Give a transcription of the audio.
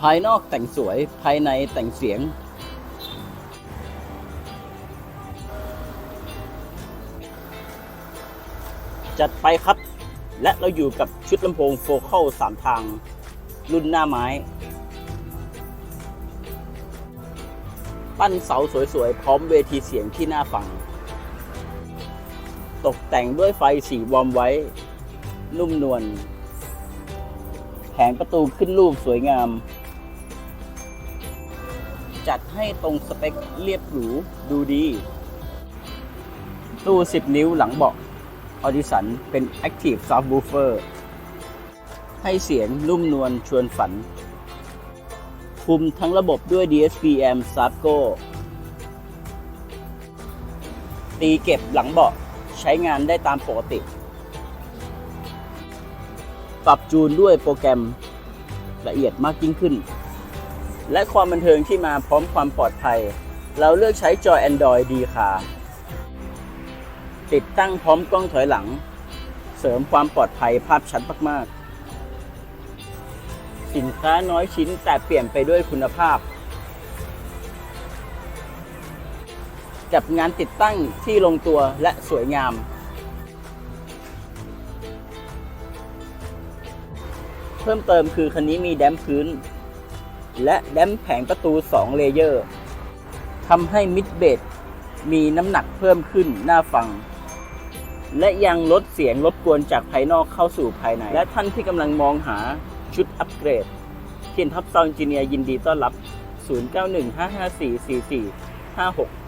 ภายนอกแต่งสวยภายในแต่งเสียง จัดไปครับ และเราอยู่กับชุดลำโพงโฟคัลสามทาง รุ่นหน้าไม้ ปั้นเสาสวยๆ พร้อมเวทีเสียงที่น่าฟัง ตกแต่งด้วยไฟสีวอร์มไว้ นุ่มนวลแผงประตูขึ้นรูปสวยงาม จัดให้ตรงสเปคเรียบหรูดูดี ตู้ 10 นิ้วหลังเบาะออดิสันเป็น Active Subwoofer ให้เสียงนุ่มนวลชวนฝัน คุมทั้งระบบด้วย DSP-M s a b c o ตีเก็บหลังเบาะใช้งานได้ตามปกติ ปรับจูนด้วยโปรแกรมละเอียดมากยิ่งขึ้น และความบันเทิงที่มาพร้อมความปลอดภัย เราเลือกใช้จอ Android ดีค่ะติดตั้งพร้อมกล้องถอยหลัง เสริมความปลอดภัยภาพชัดมากๆ สินค้าน้อยชิ้นแต่เปลี่ยนไปด้วยคุณภาพกับงานติดตั้งที่ลงตัวและสวยงาม เพิ่มเติมคือคันนี้มีแดมพื้น และแดมแผงประตู 2 เลเยอร์ทำให้มิดเบดมีน้ำหนักเพิ่มขึ้นหน้าฟัง และยังลดเสียงรบกวนจากภายนอกเข้าสู่ภายใน และท่านที่กำลังมองหาชุดอัปเกรดเทียนทับซาวน์จิเนียยินดีต้อนรับ 0915544456